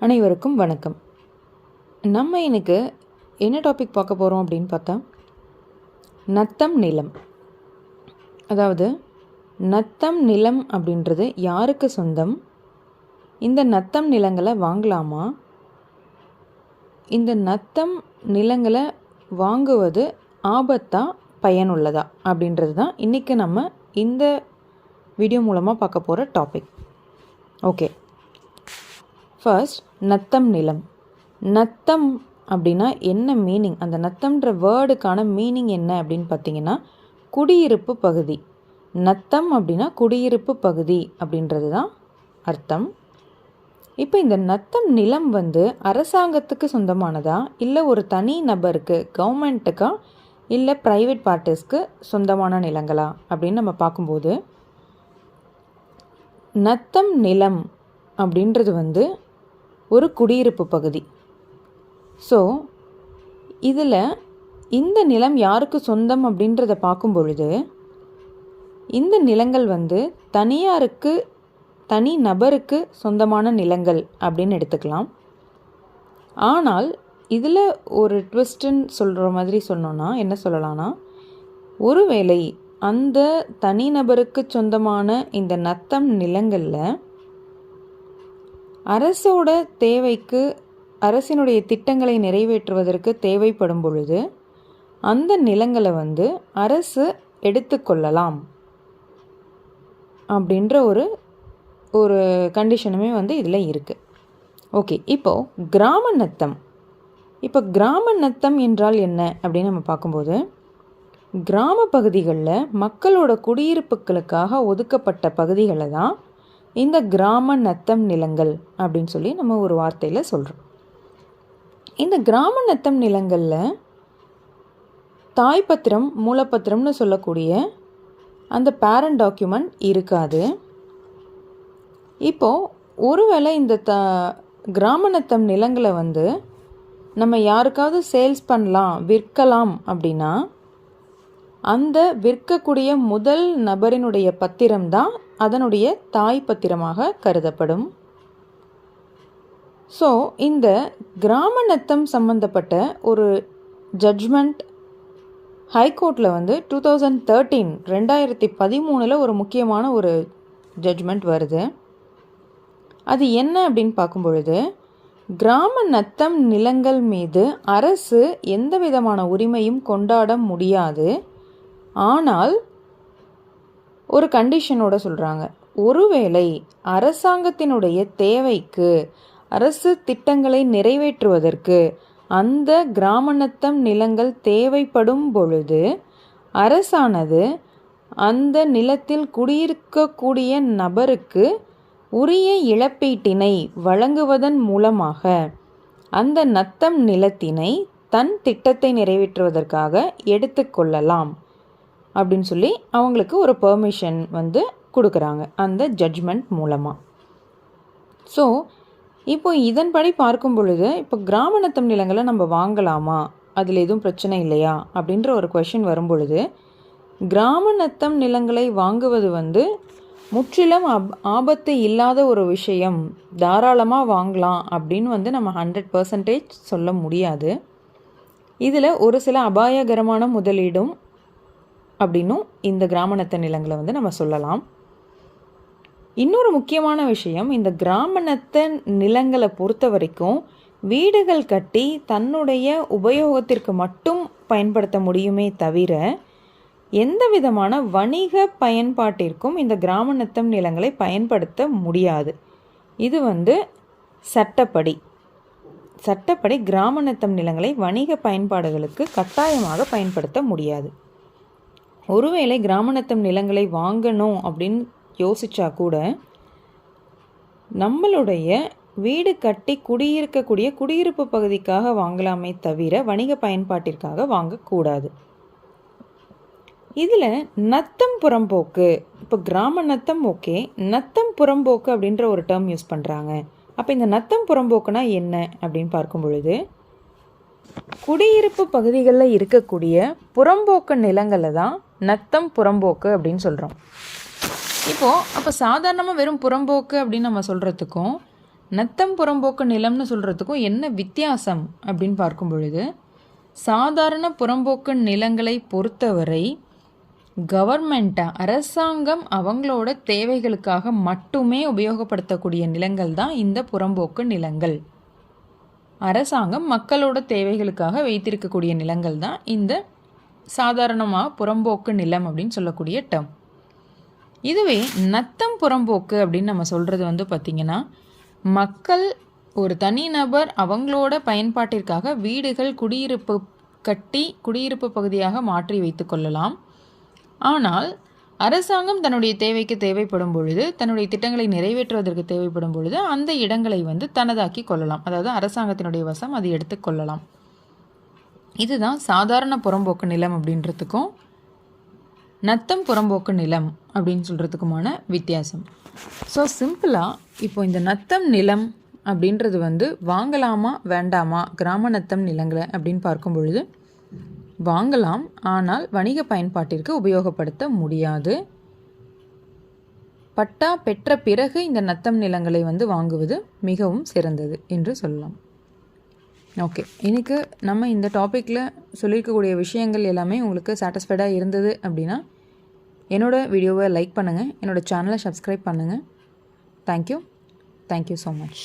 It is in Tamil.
அனைவருக்கும் வணக்கம். நம்ம எனக்கு என்ன டாபிக் பார்க்க போகிறோம் அப்படின்னு பார்த்தா நத்தம் நிலம். அதாவது நத்தம் நிலம் அப்படின்றது யாருக்கு சொந்தம்? இந்த நத்தம் நிலங்களை வாங்கலாமா? இந்த நத்தம் நிலங்களை வாங்குவது ஆபத்தா பயனுள்ளதா அப்படின்றது தான் இன்றைக்கி நம்ம இந்த வீடியோ மூலமாக பார்க்க போகிற டாபிக் ஓகே ஃபர்ஸ்ட் நத்தம் நிலம். நத்தம் அப்படின்னா என்ன மீனிங் அந்த நத்தம்ன்ற வேர்டுக்கான மீனிங் என்ன அப்படின்னு பார்த்தீங்கன்னா குடியிருப்பு பகுதி. நத்தம் அப்படின்னா குடியிருப்பு பகுதி அப்படின்றது தான் அர்த்தம். இப்போ இந்த நத்தம் நிலம் வந்து அரசாங்கத்துக்கு சொந்தமானதா? இல்லை ஒரு தனி நபருக்கு கவர்மெண்ட்டுக்கா இல்லை ப்ரைவேட் பார்ட்டிஸ்க்கு சொந்தமான நிலங்களா? அப்படின்னு நம்ம பார்க்கும்போது நத்தம் நிலம் அப்படின்றது வந்து ஒரு குடியிருப்பு பகுதி. ஸோ இதில் இந்த நிலம் யாருக்கு சொந்தம் அப்படின்றத பார்க்கும் பொழுது இந்த நிலங்கள் வந்து தனியாருக்கு தனி நபருக்கு சொந்தமான நிலங்கள் அப்படின்னு எடுத்துக்கலாம். ஆனால் இதில் ஒரு ட்விஸ்ட்டுன்னு சொல்கிற மாதிரி சொன்னோன்னா என்ன சொல்லலாம்னா ஒருவேளை அந்த தனிநபருக்கு சொந்தமான இந்த நத்தம் நிலங்களில் அரசோட தேவைக்கு அரசினுடைய திட்டங்களை நிறைவேற்றுவதற்கு தேவைப்படும் பொழுது அந்த நிலங்களை வந்து அரசு எடுத்துக்கொள்ளலாம் அப்படின்ற ஒரு ஒரு கண்டிஷனுமே வந்து இதில் இருக்குது ஓகே இப்போது கிராம நத்தம். இப்போ கிராம நத்தம் என்றால் என்ன அப்படின்னு நம்ம பார்க்கும்போது கிராம பகுதிகளில் மக்களோட குடியிருப்புகளுக்காக ஒதுக்கப்பட்ட பகுதிகளை தான் இந்த கிராம நத்தம் நிலங்கள் அப்படின்னு சொல்லி நம்ம ஒரு வார்த்தையில் சொல்கிறோம் இந்த கிராம நத்தம் நிலங்களில் தாய்பத்திரம் மூலப்பத்திரம்னு சொல்லக்கூடிய அந்த பேரண்ட் டாக்குமெண்ட் இருக்காது. இப்போது ஒருவேளை இந்த த கிராம நத்தம் நிலங்களை வந்து நம்ம யாருக்காவது சேல்ஸ் பண்ணலாம் விற்கலாம் அப்படின்னா அந்த விற்கக்கூடிய முதல் நபரினுடைய பத்திரம் தான் அதனுடைய தாய் பத்திரமாக கருதப்படும். ஸோ இந்த கிராம நத்தம் சம்மந்தப்பட்ட ஒரு ஜட்ஜ்மெண்ட் ஹைகோர்ட்டில் வந்து டூ தௌசண்ட் தேர்ட்டீன் ரெண்டாயிரத்தி பதிமூணில் ஒரு முக்கியமான ஒரு ஜட்ஜ்மெண்ட் வருது. அது என்ன அப்படின்னு பார்க்கும் பொழுது கிராம நத்தம் நிலங்கள் மீது அரசு எந்த விதமான உரிமையும் கொண்டாட முடியாது. ஆனால் ஒரு கண்டிஷனோட சொல்கிறாங்க ஒருவேளை அரசாங்கத்தினுடைய தேவைக்கு அரசு திட்டங்களை நிறைவேற்றுவதற்கு அந்த கிராமநத்தம் நிலங்கள் தேவைப்படும் பொழுது அரசானது அந்த நிலத்தில் குடியிருக்கக்கூடிய நபருக்கு உரிய இழப்பீட்டினை வழங்குவதன் மூலமாக அந்த நத்தம் நிலத்தினை தன் திட்டத்தை நிறைவேற்றுவதற்காக எடுத்துக்கொள்ளலாம் அப்படின்னு சொல்லி அவங்களுக்கு ஒரு பெர்மிஷன் வந்து கொடுக்குறாங்க அந்த ஜட்ஜ்மெண்ட் மூலமாக ஸோ இப்போ இதன்படி பார்க்கும் பொழுது இப்போ கிராமணத்தம் நிலங்களை நம்ம வாங்கலாமா? அதில் எதுவும் பிரச்சனை இல்லையா? அப்படின்ற ஒரு கொஷின் வரும் பொழுது நிலங்களை வாங்குவது வந்து முற்றிலும் அப் ஆபத்து இல்லாத ஒரு விஷயம். தாராளமாக வாங்கலாம் அப்படின்னு வந்து நம்ம ஹண்ட்ரட் பர்சன்டேஜ் சொல்ல முடியாது. இதில் ஒரு சில அபாயகரமான முதலீடும் அப்படின்னும் இந்த கிராமணத்த நிலங்களை வந்து நம்ம சொல்லலாம். இன்னொரு முக்கியமான விஷயம் இந்த கிராமணத்த நிலங்களை பொறுத்த வரைக்கும் வீடுகள் கட்டி தன்னுடைய உபயோகத்திற்கு மட்டும் பயன்படுத்த முடியுமே தவிர எந்த விதமான வணிக பயன்பாட்டிற்கும் இந்த கிராமநத்தம் நிலங்களை பயன்படுத்த முடியாது. இது வந்து சட்டப்படி. சட்டப்படி கிராமநத்தம் நிலங்களை வணிக பயன்பாடுகளுக்கு கட்டாயமாக பயன்படுத்த முடியாது. ஒருவேளை கிராமநத்தம் நிலங்களை வாங்கணும் அப்படின்னு யோசிச்சா கூட நம்மளுடைய வீடு கட்டி குடியிருக்கக்கூடிய குடியிருப்பு பகுதிக்காக வாங்கலாமே தவிர வணிக பயன்பாட்டிற்காக வாங்கக்கூடாது. இதில் நத்தம் புறம்போக்கு இப்போ கிராம நத்தம் ஓகே நத்தம் புறம்போக்கு அப்படின்ற ஒரு டேர்ம் யூஸ் பண்ணுறாங்க அப்போ இந்த நத்தம் புறம்போக்குனா என்ன அப்படின்னு பார்க்கும் பொழுது குடியிருப்பு பகுதிகளில் இருக்கக்கூடிய புறம்போக்கு நிலங்களை தான் நத்தம் புறம்போக்கு அப்படின்னு சொல்கிறோம் இப்போது அப்போ சாதாரணமாக வெறும் புறம்போக்கு அப்படின்னு நம்ம சொல்கிறதுக்கும் நத்தம் புறம்போக்கு நிலம்னு சொல்கிறதுக்கும் என்ன வித்தியாசம் அப்படின்னு பார்க்கும் பொழுது சாதாரண புறம்போக்கு நிலங்களை பொறுத்தவரை கவர்மெண்ட்டாக அரசாங்கம் அவங்களோட தேவைகளுக்காக மட்டுமே உபயோகப்படுத்தக்கூடிய நிலங்கள் தான் இந்த புறம்போக்கு நிலங்கள். அரசாங்கம் மக்களோட தேவைகளுக்காக வைத்திருக்கக்கூடிய நிலங்கள் தான் இந்த சாதாரணமாக புறம்போக்கு நிலம் அப்படின்னு சொல்லக்கூடிய டேர்ம் இதுவே நத்தம் புறம்போக்கு அப்படின்னு நம்ம சொல்கிறது வந்து பார்த்திங்கன்னா மக்கள் ஒரு தனிநபர் அவங்களோட பயன்பாட்டிற்காக வீடுகள் குடியிருப்பு கட்டி குடியிருப்பு பகுதியாக மாற்றி வைத்து கொள்ளலாம். ஆனால் அரசாங்கம் தன்னுடைய தேவைக்கு தேவைப்படும் பொழுது தன்னுடைய திட்டங்களை நிறைவேற்றுவதற்கு தேவைப்படும் பொழுது அந்த இடங்களை வந்து தனதாக்கி கொள்ளலாம். அதாவது அரசாங்கத்தினுடைய வசம் அதை எடுத்துக்கொள்ளலாம் இதுதான் சாதாரண புறம்போக்கு நிலம் அப்படின்றதுக்கும் நத்தம் புறம்போக்கு நிலம் அப்படின்னு சொல்கிறதுக்குமான வித்தியாசம். ஸோ சிம்பிளாக இப்போ இந்த நத்தம் நிலம் அப்படின்றது வந்து வாங்கலாமா வேண்டாமா கிராம நத்தம் நிலங்களை அப்படின்னு பார்க்கும் பொழுது வாங்கலாம் ஆனால் வணிக பயன்பாட்டிற்கு உபயோகப்படுத்த முடியாது. பட்டா பெற்ற பிறகு இந்த நத்தம் நிலங்களை வந்து வாங்குவது மிகவும் சிறந்தது என்று சொல்லலாம். ஓகே இன்னைக்கு நம்ம இந்த டாப்பிக்கில் சொல்லியிருக்கக்கூடிய விஷயங்கள் எல்லாமே உங்களுக்கு சாட்டிஸ்ஃபைடாக இருந்தது அப்படின்னா என்னோடய வீடியோவை லைக் பண்ணுங்கள் என்னோடய சேனலை சப்ஸ்கிரைப் பண்ணுங்கள் தேங்க்யூ தேங்க்யூ ஸோ மச்